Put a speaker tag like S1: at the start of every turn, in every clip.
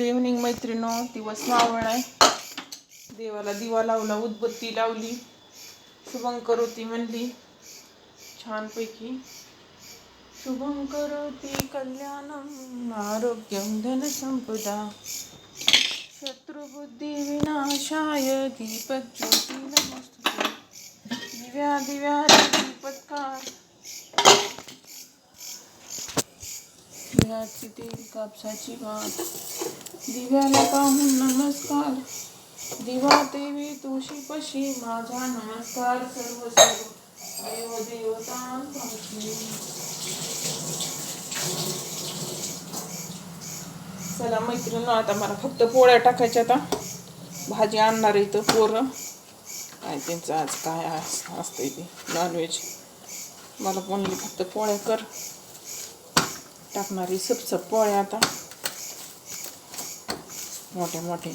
S1: Good evening मैत्रिणो. दिवस मावळ आहे. देवाला दिवा लावला उदबत्ती लावली. शुभं करोती म्हणली. छानपैकी. शुभं करोती कल्याणम आरोग्यम धनसंपदा शत्रुबुद्धी विनाशाय दीपज्योती नमस्तुते दिव्या दिव्या दीपत्कार. दिव्याची तीन कापसाची भात दिव्याला पाहून नमस्कार. दिवा देवी तुळशी पशी माझा नमस्कार सर्व सर्व देव देवतांपाशी चला मैत्रिणी आता मला फक्त पोळ्या टाकायच्या आता. भाजी आणणार इथं पोरं. काय त्यांचं आज काय असतंय ते. नॉनव्हेज मला म्हणली फक्त पोळ्या कर. टाकणारी सपसप पोळ्या आता. मोठे मोठे.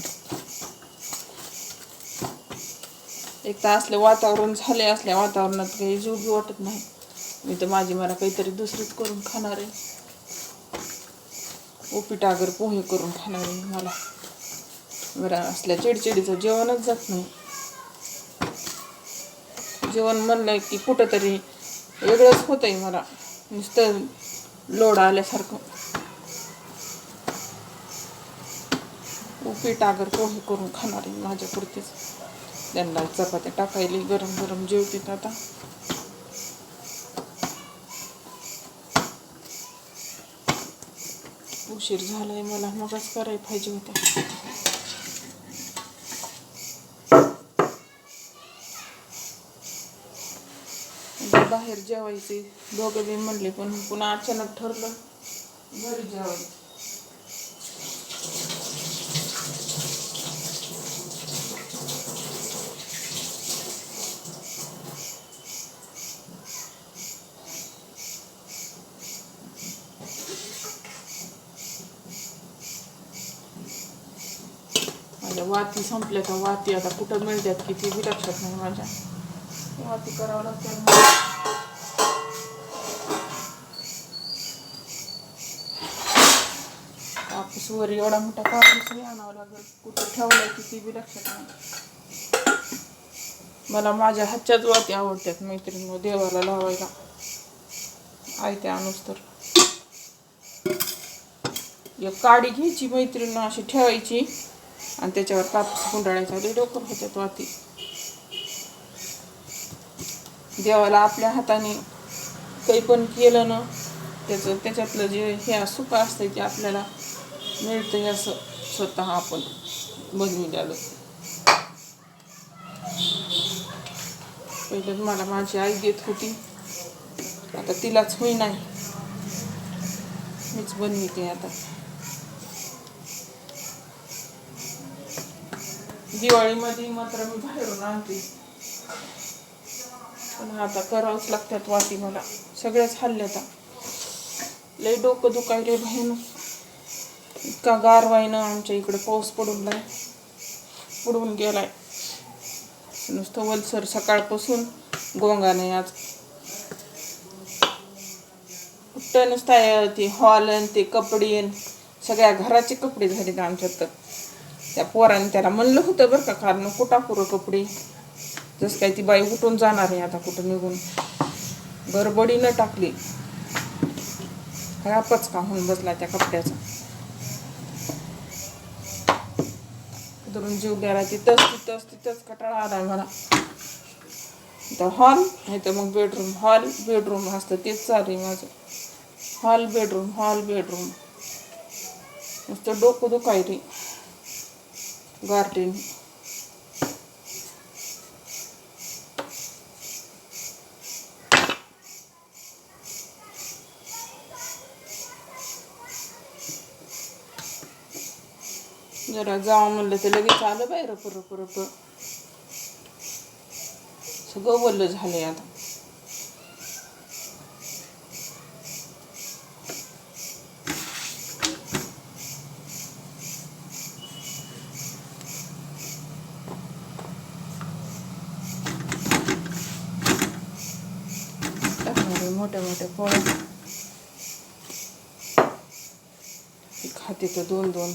S1: एक तर असले वातावरण झाले असल्या वातावरणात काही जीव बी वाटत नाही. मी तर माझी मला काहीतरी दुसरीच करून खाणार आहे. उपीट आगर पोहे करून खाणार आहे मला. बरं असल्या चिडचिडीचं जेवणच जात नाही. जेवण म्हणलं की कुठंतरी वेगळंच होतंय मला. नुसतं लोड आल्यासारखं. उपीट आगर पोहे करून खाणार आहे माझ्या पुरतीच. त्यांना चपात्या टाकायली गरम गरम जेवतात आता. उशीर झालाय मला मगच करायला पाहिजे होत्या बाहेर जेवायचे. दोघं बी म्हणले पण पुन्हा अचानक ठरलं घरी जेवायचं. माझ्या वाती संपल्या का वाती आता कुठं मिळतात किती बी लक्षात नाही माझ्या. वाती करावं लागतं. कापूस वर एवढा मोठा कापूस बी आणावा लागेल कुठं ठेवलाय किती बी लक्षात नाही. मला माझ्या हातच्याच वाती आवडतात मैत्रिणी देवाला लावायला. आयत्या आणूस तर. एक काडी घ्यायची मैत्रिणी अशी ठेवायची. आणि त्याच्यावर कापूस गुंडाळायचा. डोकर होत्यात वाती. देवाला आपल्या हाताने काही पण केलं ना त्याचं त्याच्यातलं जे हे सुख असतं ते आपल्याला मिळतं असं स्वतः आपण बनविलेलं पहिलं मला माझी आई देत होती. आता तिलाच होई नाही मीच बनविते आता. दिवाळीमध्ये मात्र मी बाहेरून आणते. पण आता करावंच लागतात वाटी मला. सगळ्याच हल्ल्यात लय डोकं दुखायले भयानक इतका गारवाईनं आमच्या इकडे पाऊस पडून नाही पडून गेलाय. नुसतं वलसर सकाळपासून गोंगा नाही आज. कुठं नुसता ते हॉल आणि ते कपडे आणि सगळ्या घराचे कपडे झालेत आमच्यात. तर त्या पोराने त्याला म्हणलं होतं बरं का कारण कुठा पुरं कपडे. जसं काय ती बाई उठून जाणार आहे आता कुठं निघून. गडबडीनं टाकली. खराबच का होऊन बसला त्या कपड्याचा. धरून जीव गेला तिथंच तिथंच तिथंच कटाळा आला मला. तर हॉल नाही तर मग बेडरूम. हॉल बेडरूम असतं तेच चालू आहे माझं. Hall bedroom hall bedroom. नुसतं डोकं दुखायरी गार्डन. जरा जावं म्हणलं तर लगेच आलं बाहेर रप रप रप. सगळं बोललं झालंय आता. मोठ्या मोठ्या पोळ्या. ती खाते तर दोन दोन.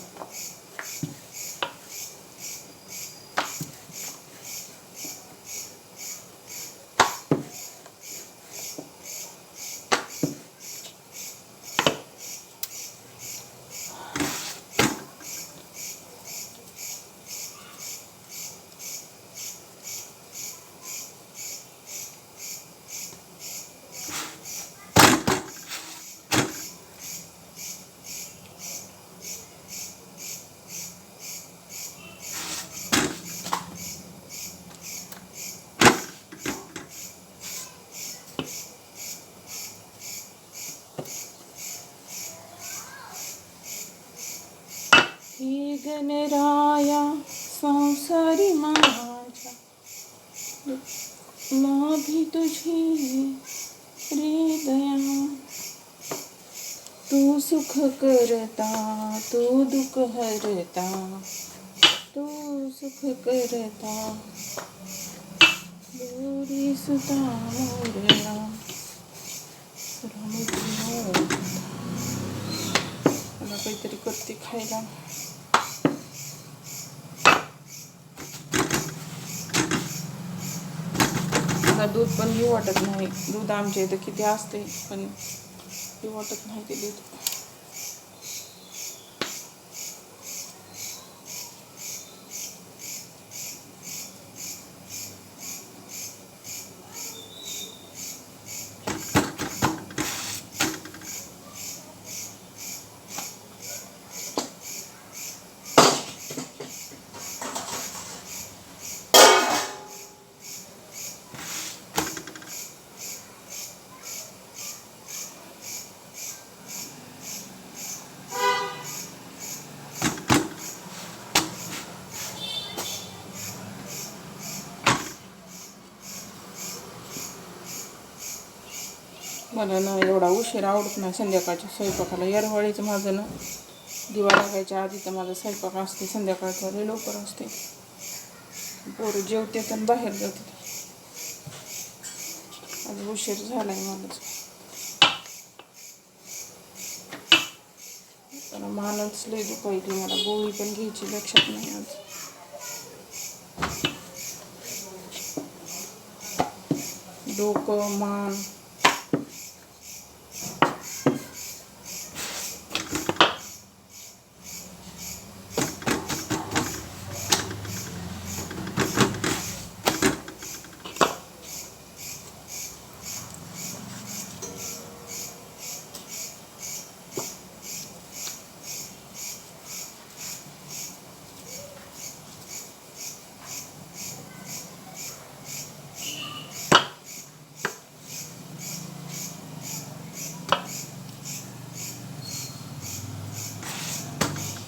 S1: हे राया संसारी माझ्या लाभी तुझी हृदया तू सुख करता तू दुःख हरता। तू सुख करता गोरी सुता मोरला हो. मला काहीतरी करते खायला. मला दूध पण घेऊ वाटत नाही. दूध आमच्या इथं किती असते पण घेऊ वाटत नाही ते दूध. मला ना एवढा उशीर आवडत नाही संध्याकाळच्या स्वयंपाकाला. येरवाळीचं माझं ना दिवा लागायच्या आधी तर माझा स्वयंपाक असते संध्याकाळचा लय लवकर असते. पोरं जेवते तर बाहेर जाते. आज उशीर झालाय मला तर मानच लय दुखायली मला गोळी पण घ्यायची लक्षात नाही आज. डोकं मान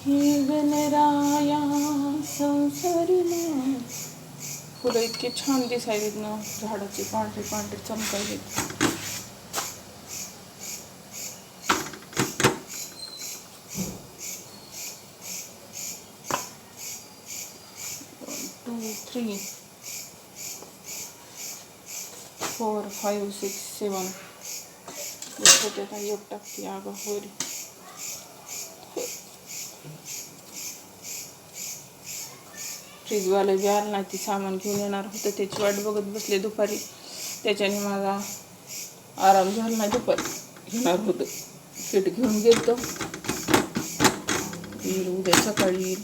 S1: हे गणराया संसारी फुलं इतके छान दिसायलेत ना झाडाची पांढरी पांढरी चमकायले two three four five six seven एकटा एक टाकते अगं होईल. फ्रीजवाले बी आलं ना ती सामान घेऊन येणार होतं. त्याची वाट बघत बसले दुपारी. त्याच्याने माझा आराम झाला ना दुपारी घेणार होतं. पीठ घेऊन गेलो येईल उद्या सकाळी येईल.